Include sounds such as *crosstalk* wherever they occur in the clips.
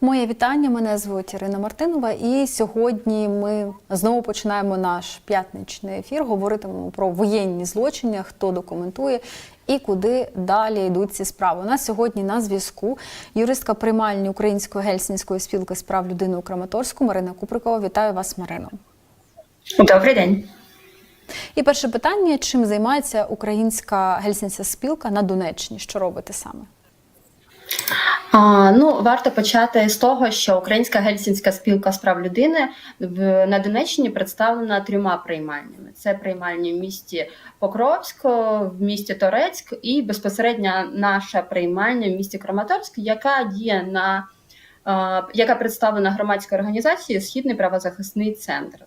Моє вітання. Мене звуть Ірина Мартинова, і сьогодні ми знову починаємо наш п'ятничний ефір. Говоритимемо про воєнні злочини, хто документує і куди далі йдуть ці справи. У нас сьогодні на зв'язку юристка приймальні Української гельсінської спілки з прав людини у Краматорську Марина Куприкова. Вітаю вас, Марино. Добрий день. І перше питання: чим займається українська гельсінська спілка на Донеччині? Що робите саме? А, ну, варто почати з того, що Українська гельсінська спілка з прав людини в на Донеччині представлена трьома приймальнями: це приймальні в місті Покровськ, в місті Торецьк і безпосередньо наша приймальня в місті Краматорськ, яка діє на е, яка представлена громадською організацією Східний правозахисний центр.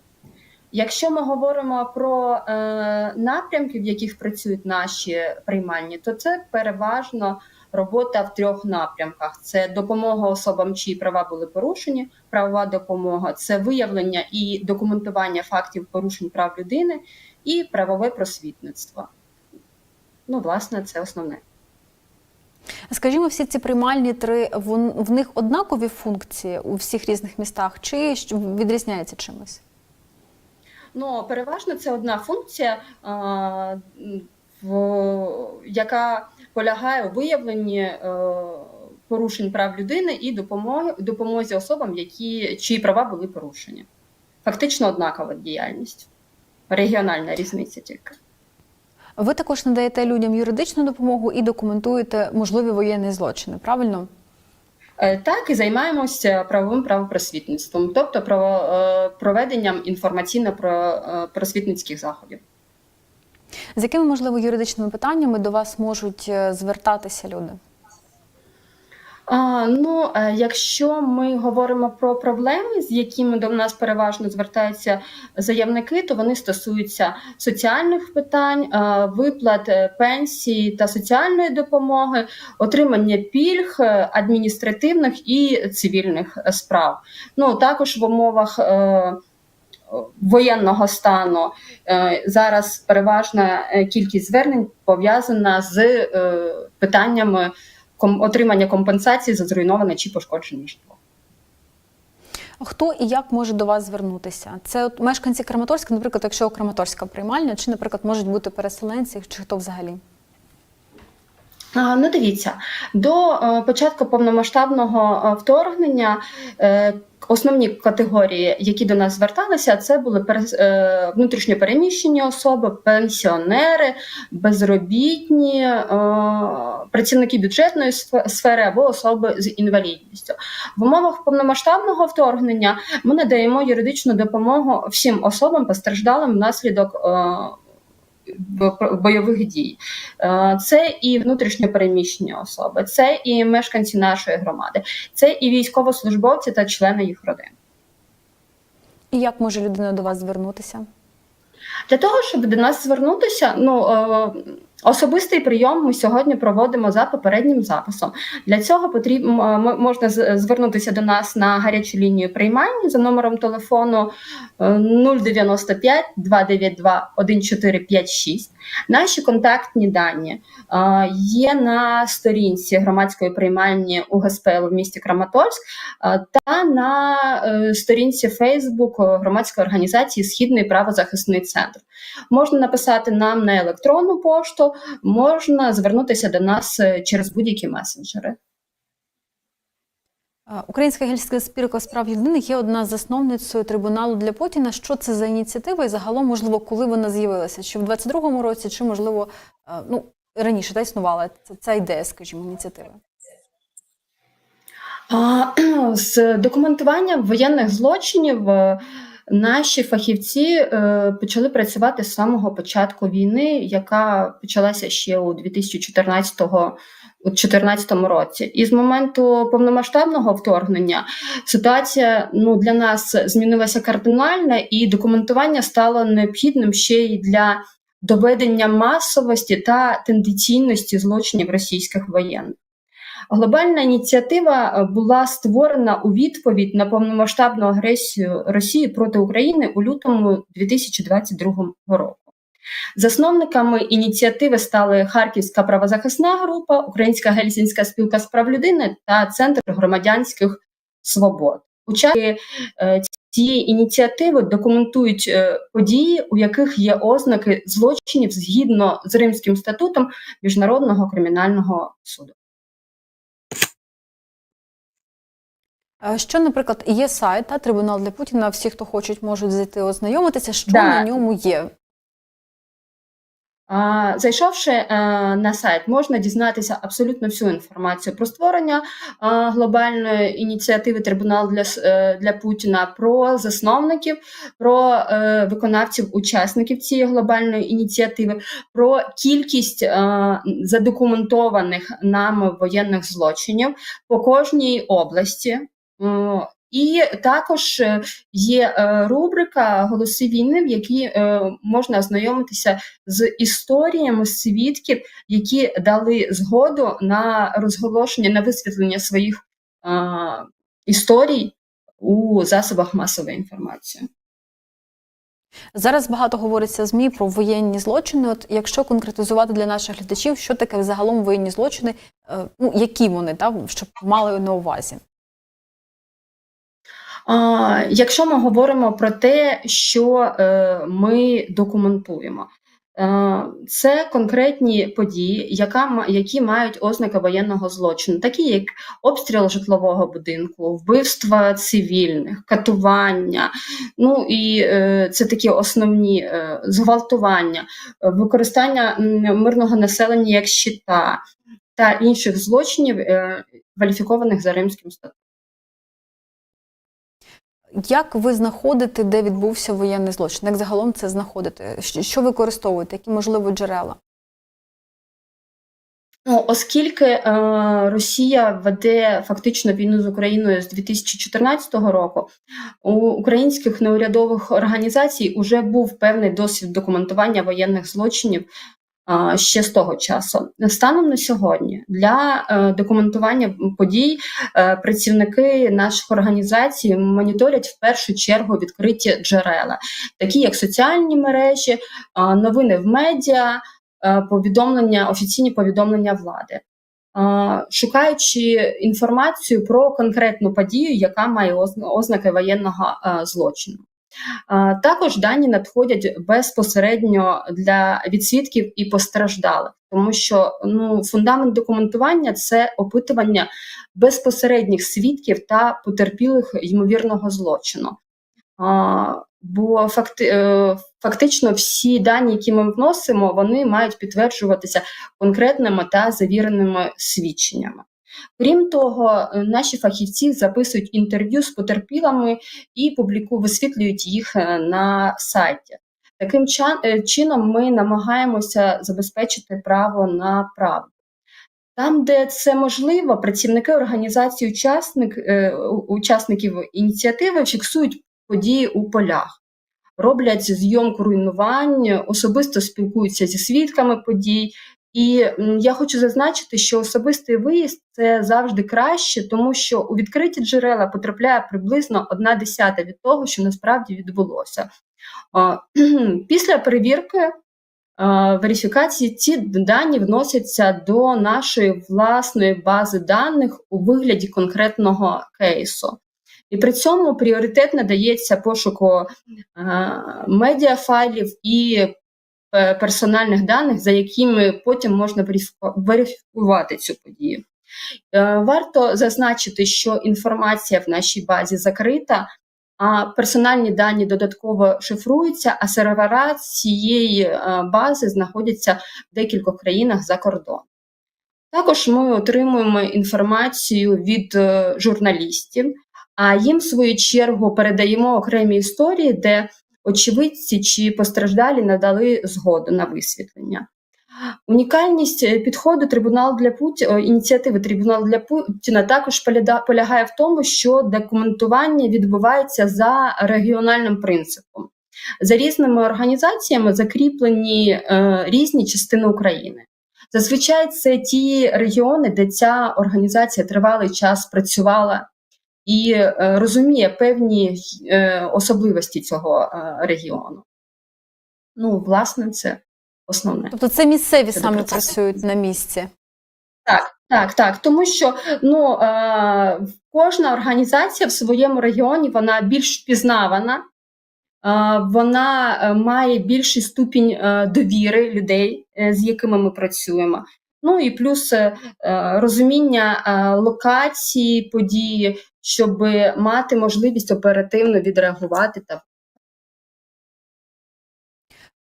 Якщо ми говоримо про е, напрямки, в яких працюють наші приймальні, то це переважно робота в трьох напрямках: це допомога особам, чиї права були порушені, правова допомога, це виявлення і документування фактів порушень прав людини, і правове просвітництво. Ну, власне, це основне. Скажімо, всі ці приймальні три в них однакові функції у всіх різних містах, чи відрізняється чимось? Ну, переважно це одна функція, яка полягає у виявленні е, порушень прав людини і допомоги, допомозі особам, які, чиї права були порушені. Фактично однакова діяльність. Регіональна різниця тільки. Ви також надаєте людям юридичну допомогу і документуєте можливі воєнні злочини, правильно? Е, Так, і займаємося правовим правопросвітництвом, тобто е, проведенням інформаційно-просвітницьких заходів. З якими можливо юридичними питаннями до вас можуть е, звертатися люди? А, ну, е, якщо ми говоримо про проблеми, з якими до нас переважно звертаються заявники, то вони стосуються соціальних питань, е, виплат пенсії та соціальної допомоги, отримання пільг, адміністративних і цивільних справ. Ну також в умовах. Воєнного стану Е, зараз переважна е, кількість звернень пов'язана з е, питаннями отримання компенсації за зруйноване чи пошкоджене житло. Хто і як може до вас звернутися? Це от мешканці Краматорська, наприклад, якщо Краматорська приймальня, чи, наприклад, можуть бути переселенці, чи хто взагалі? Ну, дивіться, до е, початку повномасштабного е, вторгнення е, основні категорії, які до нас зверталися, це були е, внутрішньопереміщені особи, пенсіонери, безробітні, працівники бюджетної сфери або особи з інвалідністю. В умовах повномасштабного вторгнення ми надаємо юридичну допомогу всім особам постраждалим внаслідок. Бо- бойових дій. Е, Це і внутрішньопереміщені особи, це і мешканці нашої громади, це і військовослужбовці та члени їх родин. І як може людина до вас звернутися? Для того, щоб до нас звернутися, ну е, особистий прийом ми сьогодні проводимо за попереднім записом. Для цього потрібно можна звернутися до нас на гарячу лінію приймання за номером телефону е, 095 292 1456. Наші контактні дані є на сторінці громадської приймальні УГСПЛ в місті Краматорськ та на е, сторінці Фейсбук громадської організації Східний правозахисний центр. Можна написати нам на електронну пошту, можна звернутися до нас е, через будь-які месенджери. Українська гельська спілка з прав людини є одна з засновницею трибуналу для Путіна. Що це за ініціатива? І загалом, можливо, коли вона з'явилася? Чи в 22-му році, чи можливо, ну раніше та існувала ця, ідея, скажімо, ініціативи? *clears throat* З документуванням воєнних злочинів е, наші фахівці е, почали працювати з самого початку війни, яка почалася ще у 2014 у 2014 році. І з моменту повномасштабного вторгнення ситуація ну, для нас змінилася кардинально, і документування стало необхідним ще й для доведення масовості та тенденційності злочинів російських воєнних. Глобальна ініціатива е, була створена у відповідь на повномасштабну агресію Росії проти України у лютому 2022 року. Засновниками ініціативи стали Харківська правозахисна група, Українська гельсінська спілка з прав людини та Центр громадянських свобод. Учасники е, цієї ініціативи документують е, події, у яких є ознаки злочинів згідно з Римським статутом Міжнародного кримінального суду. Що, наприклад, є сайт та трибунал для Путіна. Всі, хто хочуть, можуть зайти ознайомитися. Що Да. на ньому є? Зайшовши е, на сайт, можна дізнатися абсолютно всю інформацію про створення е, глобальної ініціативи Трибунал для, е, для Путіна, про засновників, про виконавців, учасників цієї глобальної ініціативи, про кількість задокументованих нами воєнних злочинів по кожній області. І також е, є е, рубрика Голоси війни, в якій е, можна ознайомитися з історіями свідків, які дали згоду на розголошення, на висвітлення своїх історій у засобах масової інформації. Зараз багато говориться ЗМІ про воєнні злочини. От якщо конкретизувати для наших глядачів, що таке взагалом воєнні злочини, ну які вони, та, щоб мали на увазі? Якщо ми говоримо про те, що е, ми документуємо, е, це конкретні події, які мають ознаки воєнного злочину, такі як обстріл житлового будинку, вбивства цивільних, катування, ну і е, це такі основні зґвалтування, використання мирного населення як щита та інших злочинів, кваліфікованих за Римським статутом. Як ви знаходите, де відбувся воєнний злочин? Як загалом це знаходите? Що- використовуєте? Які можливо джерела? Ну, оскільки е, Росія веде фактично війну з Україною з 2014 року, у українських неурядових організацій вже був певний досвід документування воєнних злочинів ще з того часу. Станом на сьогодні для е, документування подій е, працівники наших організацій моніторять в першу чергу відкриті джерела, такі як соціальні мережі, новини в медіа е, повідомлення, офіційні повідомлення влади, шукаючи інформацію про конкретну подію, яка має озна- ознаки воєнного злочину. Також дані надходять безпосередньо для від свідків і постраждалих, тому що ну, фундамент документування це опитування безпосередніх свідків та потерпілих ймовірного злочину. Бо е, фактично всі дані, які ми вносимо, вони мають підтверджуватися конкретними та завіреними свідченнями. Крім того, е, наші фахівці записують інтерв'ю з потерпілими і публіку висвітлюють їх е, на сайті. Таким е, чином ми намагаємося забезпечити право на правду. Там, де це можливо, працівники організації учасник, учасників ініціативи фіксують події у полях, роблять зйомку руйнувань, особисто спілкуються зі свідками подій. І я хочу зазначити, що особистий виїзд це завжди краще, тому що у відкриті джерела потрапляє приблизно одна десята від того, що насправді відбулося. *clears throat* Після перевірки верифікації ці дані вносяться до нашої власної бази даних у вигляді конкретного кейсу. І при цьому пріоритет надається пошуку медіафайлів і персональних даних, за якими потім можна верифікувати цю подію. Е, Варто зазначити, що інформація в нашій базі закрита, а персональні дані додатково шифруються, а сервера цієї е, бази знаходяться в декількох країнах за кордоном. Також ми отримуємо інформацію від е, журналістів, а їм, в свою чергу, передаємо окремі історії, де очевидці чи постраждалі надали згоду на висвітлення. Унікальність е, підходу трибунал для Путіна ініціативи Трибунал для Путіна також полягає в тому, що документування відбувається за регіональним принципом. За різними організаціями закріплені е, різні частини України. Зазвичай це ті регіони, де ця організація тривалий час працювала і е, розуміє певні е, особливості цього е, регіону. Ну, власне, це основне. Тобто це місцеві Це саме працюють на місці. Так, Так, так, тому що ну, е, кожна організація в своєму регіоні вона більш впізнавана, е, вона має більший ступінь довіри людей, з якими ми працюємо. Ну і плюс е, е, розуміння е, локації події, щоб мати можливість оперативно відреагувати та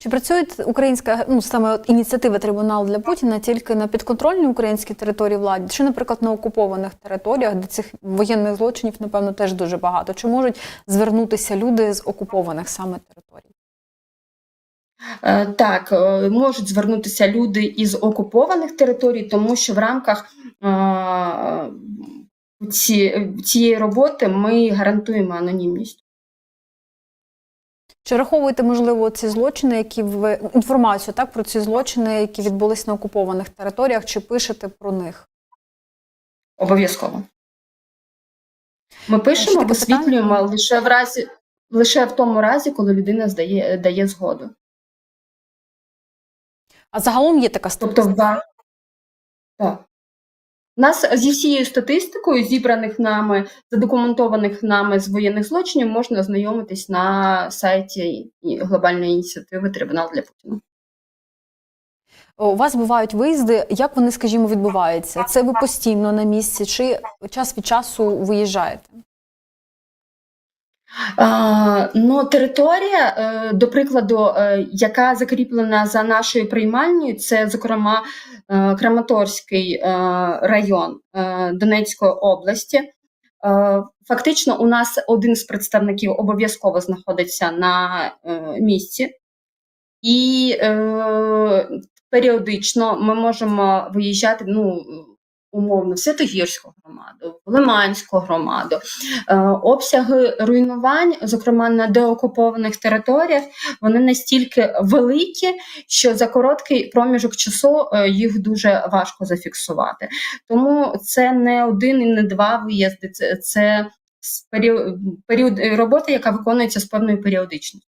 Чи працює українська ну саме от ініціатива трибунал для Путіна тільки на підконтрольній українській території владі, чи, наприклад, на окупованих територіях, де цих воєнних злочинів, напевно, теж дуже багато? Чи можуть звернутися люди з окупованих саме територій? Е, Так, е, можуть звернутися люди із окупованих територій, тому що в рамках е, ці, цієї роботи ми гарантуємо анонімність. Чи раховуєте, можливо, ці злочини, які ви інформацію так про ці злочини, які відбулись на окупованих територіях, чи пишете про них? Обов'язково. Ми пишемо, висвітлюємо лише в разі, лише в тому разі, коли людина здає, дає згоду. А загалом є така Тобто, статистика? в... так. Нас зі всією статистикою, зібраних нами, задокументованих нами з воєнних злочинів, можна ознайомитись на сайті глобальної ініціативи Трибунал для Путіна. У вас бувають виїзди. Як вони, скажімо, відбуваються? Це ви постійно на місці, чи час від часу виїжджаєте? Ну, територія, е, до прикладу, е, яка закріплена за нашою приймальнею, це, зокрема, е, Краматорський район Донецької області. Фактично, у нас один з представників обов'язково знаходиться на місці, і періодично ми можемо виїжджати ну, умовно в Святогірську громаду, Лиманську громаду. Е, обсяги руйнувань, зокрема на деокупованих територіях, вони настільки великі, що за короткий проміжок часу е, їх дуже важко зафіксувати. Тому це не один і не два виїзди, це, період, період роботи, яка виконується з певною періодичністю.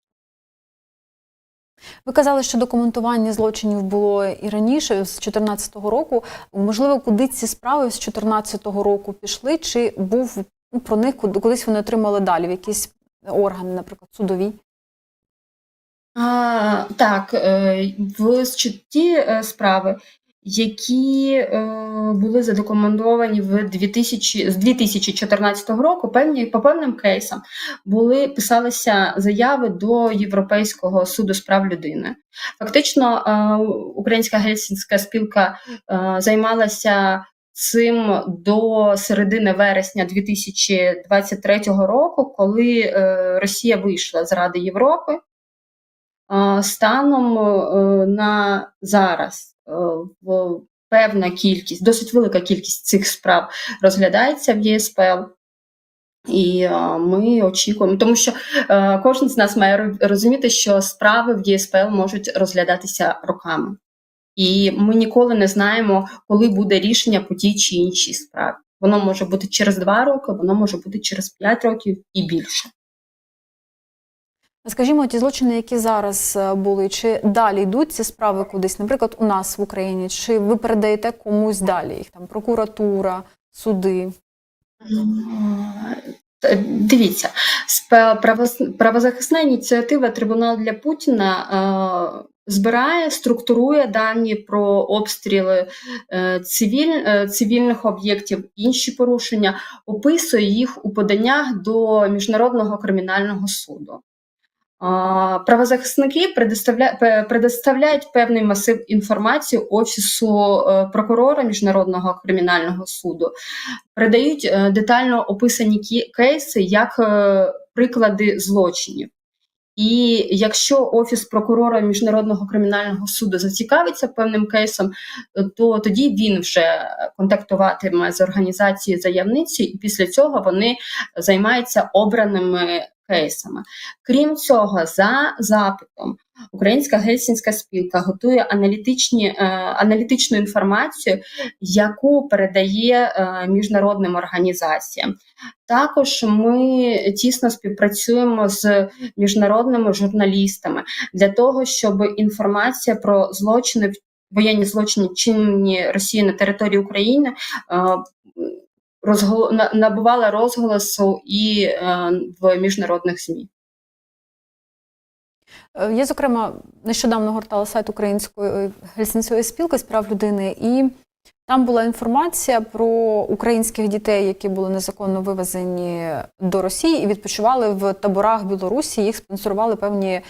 Ви казали, що документування злочинів було і раніше, з 2014 року. Можливо, куди ці справи з 2014 року пішли, чи був ну, про них куди- кудись вони отримали далі, в якісь органи, наприклад, судові? А, так, е, в ті е, справи, які е, були задокументовані в 2000, з 2014 року, певні по певним кейсам були писалися заяви до Європейського суду з прав людини. Фактично, е, Українська гельсінська спілка е, займалася цим до середини вересня 2023 року, коли е, Росія вийшла з Ради Європи. А, Станом е, на зараз е, в- певна кількість, досить велика кількість цих справ розглядається в ЄСПЛ. І е, ми очікуємо, тому що е, кожен з нас має розуміти, що справи в ЄСПЛ можуть розглядатися роками. І ми ніколи не знаємо, коли буде рішення по тій чи іншій справі. Воно може бути через два роки, воно може бути через п'ять років і більше. Скажімо, ті злочини, які зараз е, були, чи далі йдуть ці справи кудись, наприклад, у нас в Україні, чи ви передаєте комусь далі їх там прокуратура, суди? Дивіться, спе- правос- правозахисна ініціатива Трибунал для Путіна е, збирає, структурує дані про обстріли е, цивіль, е, цивільних об'єктів, інші порушення, описує їх у поданнях до Міжнародного кримінального суду. Правозахисники предоставля... предоставляють певний масив інформації Офісу е, прокурора Міжнародного кримінального суду, передають е, детально описані кейси як е, приклади злочинів. І якщо Офіс прокурора Міжнародного кримінального суду зацікавиться певним кейсом, то тоді він вже контактуватиме з організацією заявниці, і після цього вони займаються обраними кейсами. Крім цього, за запитом Українська гельсінська спілка готує аналітичні, е, аналітичну інформацію, яку передає е, міжнародним організаціям. Також ми тісно співпрацюємо з міжнародними журналістами для того, щоб інформація про злочини воєнні злочини, чинені Росії на території України, е, розгол... на- набувала розголосу і е, в міжнародних ЗМІ. Е, Я, зокрема, нещодавно гортала сайт Української е, гельсінської спілки з прав людини, і там була інформація про українських дітей, які були незаконно вивезені до Росії і відпочивали в таборах Білорусі. Їх спонсорували певні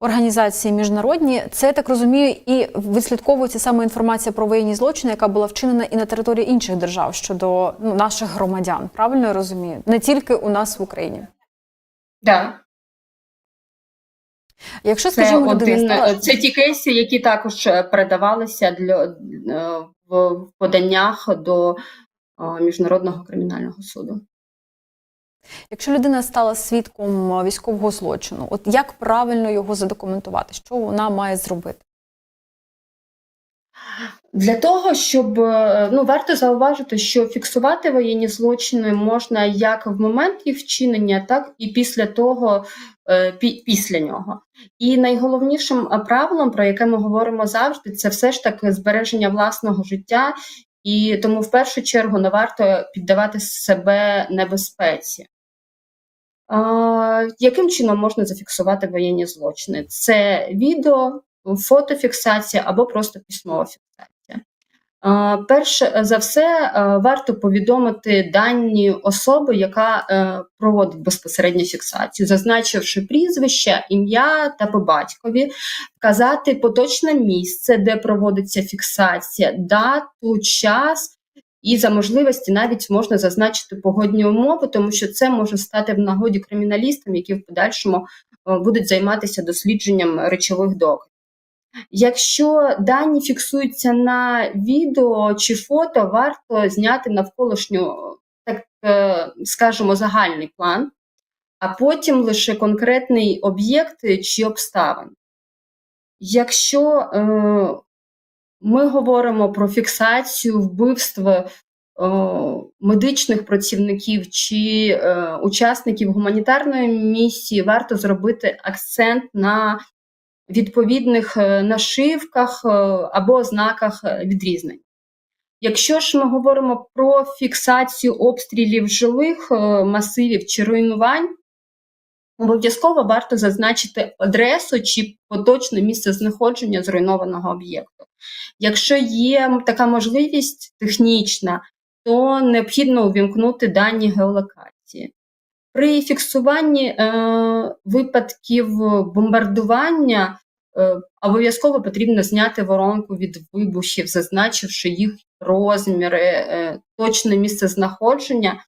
організації міжнародні. Це я так розумію, і вислідковується саме інформація про воєнні злочини, яка була вчинена і на території інших держав щодо ну, наших громадян. Правильно я розумію? Не тільки у нас в Україні. Да. Якщо, Це, скажімо, людина один, стала... це ті кейси, які також е, передавалися для, е, в поданнях до е, Міжнародного кримінального суду. Якщо людина стала свідком е, військового злочину, от як правильно його задокументувати? Що вона має зробити? Для того, щоб е, ну варто зауважити, що фіксувати воєнні злочини можна як в момент їх вчинення, так і після того, е, після нього. І найголовнішим правилом, про яке ми говоримо завжди, це все ж таки збереження власного життя, і тому в першу чергу не варто піддавати себе небезпеці. Яким чином можна зафіксувати воєнні злочини? Це відео, фотофіксація або просто письмова фіксація. А, Перш за все, е, варто повідомити дані особи, яка е, проводить безпосередньо фіксацію, зазначивши прізвище, ім'я та по батькові, вказати поточне місце, де проводиться фіксація, дату, час. І за можливості навіть можна зазначити погодні умови, тому що це може стати в нагоді криміналістам, які в подальшому е, будуть займатися дослідженням речових доказів. Якщо дані фіксуються на відео чи фото, варто зняти навколишню, так е, скажемо, загальний план, а потім лише конкретний об'єкт чи обставин. Якщо е, ми говоримо про фіксацію вбивств е, медичних працівників чи е, учасників гуманітарної місії, варто зробити акцент на відповідних е, нашивках або знаках е, відрізнень. Якщо ж ми говоримо про фіксацію обстрілів жилих масивів чи руйнувань, обов'язково варто зазначити адресу чи поточне місце знаходження зруйнованого об'єкту. Якщо є така можливість технічна, то необхідно увімкнути дані геолокації. При фіксуванні е, випадків бомбардування е, обов'язково потрібно зняти воронку від вибухів, зазначивши їх розміри, е, точне місце знаходження,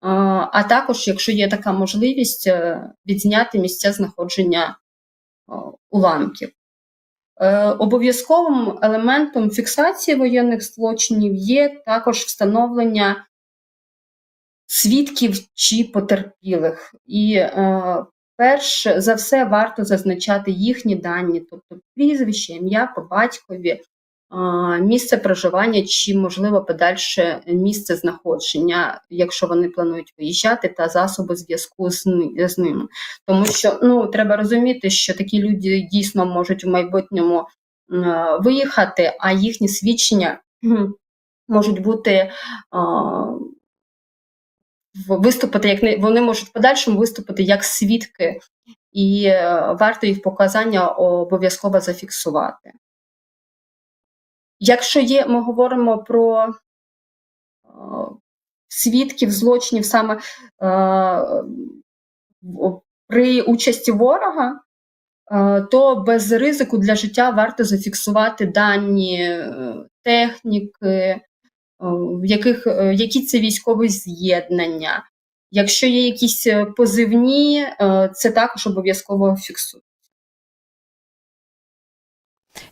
а також, якщо є така можливість, е, відзняти місця знаходження е, уламків. Е, Обов'язковим елементом фіксації воєнних злочинів є також встановлення свідків чи потерпілих. І перш за все варто зазначати їхні дані, тобто прізвище, ім'я по батькові, місце проживання чи, можливо, подальше місце знаходження, якщо вони планують виїжджати, та засоби зв'язку з, з ними. Тому що ну, треба розуміти, що такі люди дійсно можуть в майбутньому е, виїхати, а їхні свідчення можуть бути. виступити як не вони можуть в подальшому виступити як свідки, і е, варто їх показання обов'язково зафіксувати. Якщо є, ми говоримо про е, свідків злочинів саме е, при участі ворога, е, то без ризику для життя варто зафіксувати дані техніки, в яких, які це військові з'єднання. Якщо є якісь позивні, це також обов'язково фіксують.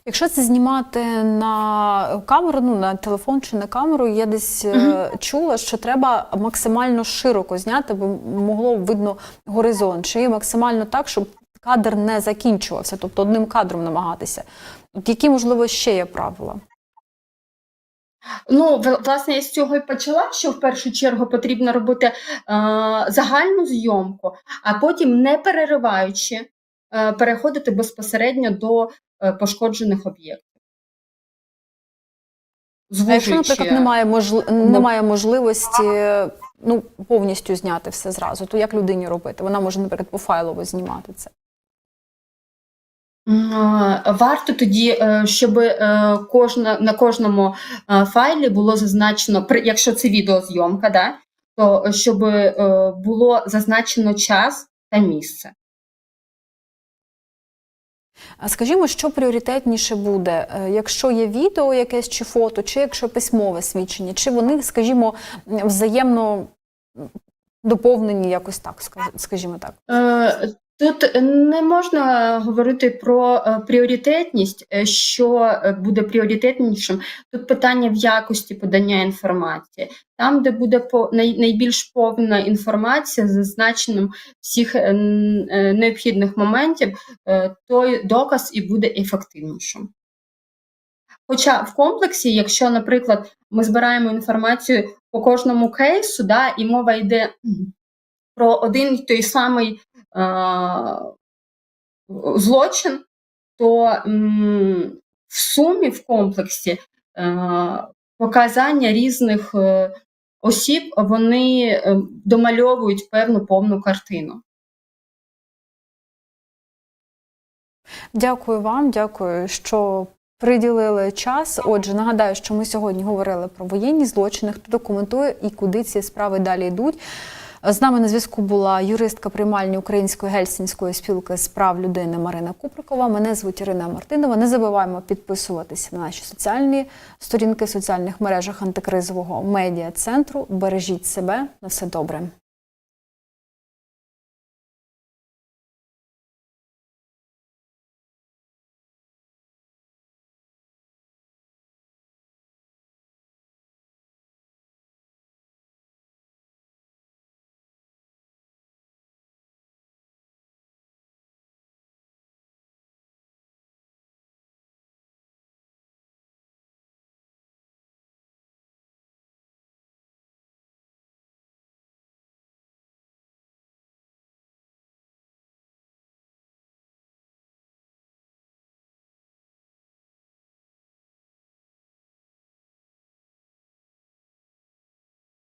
Якщо це знімати на камеру, ну на телефон чи на камеру, я десь Мгм. чула, що треба максимально широко зняти, бо могло видно горизонт, чи максимально так, щоб кадр не закінчувався, тобто одним кадром намагатися. От які, можливо, ще є правила? Ну, власне, я з цього і почала, що в першу чергу потрібно робити е, загальну зйомку, а потім, не перериваючи, е, переходити безпосередньо до пошкоджених об'єктів. А якщо, наприклад, немає можли... немає можливості ну, повністю зняти все зразу, то як людині робити? Вона може, наприклад, пофайлово знімати це. Варто тоді, е, щоб е, кожна на кожному е, файлі було зазначено, якщо це відеозйомка, да, то щоб е, було зазначено час та місце. А скажімо, що пріоритетніше буде, Е, якщо є відео якесь чи фото, чи якщо письмове свідчення, чи вони, скажімо, взаємно доповнені якось так, скажімо так. Е, Тут не можна говорити про е, пріоритетність, е, що е, буде пріоритетнішим. Тут питання в якості подання інформації. Там, де буде найбільш повна інформація з зазначенням всіх е, е, необхідних моментів, е, той доказ і буде ефективнішим. Хоча в комплексі, якщо, наприклад, ми збираємо інформацію по кожному кейсу, да, і мова йде про один і той самий е, злочин, то м, в сумі в комплексі е, показання різних е, осіб вони е, домальовують певну повну картину. Дякую вам, дякую, що приділили час. Отже, нагадаю, що ми сьогодні говорили про воєнні злочини, хто документує і куди ці справи далі йдуть. З нами на зв'язку була юристка приймальні Української гельсінської спілки з прав людини Марина Куприкова. Мене звуть Ірина Мартинова. Не забуваємо підписуватися на наші соціальні сторінки в соціальних мережах антикризового медіа центру. Бережіть себе на все добре.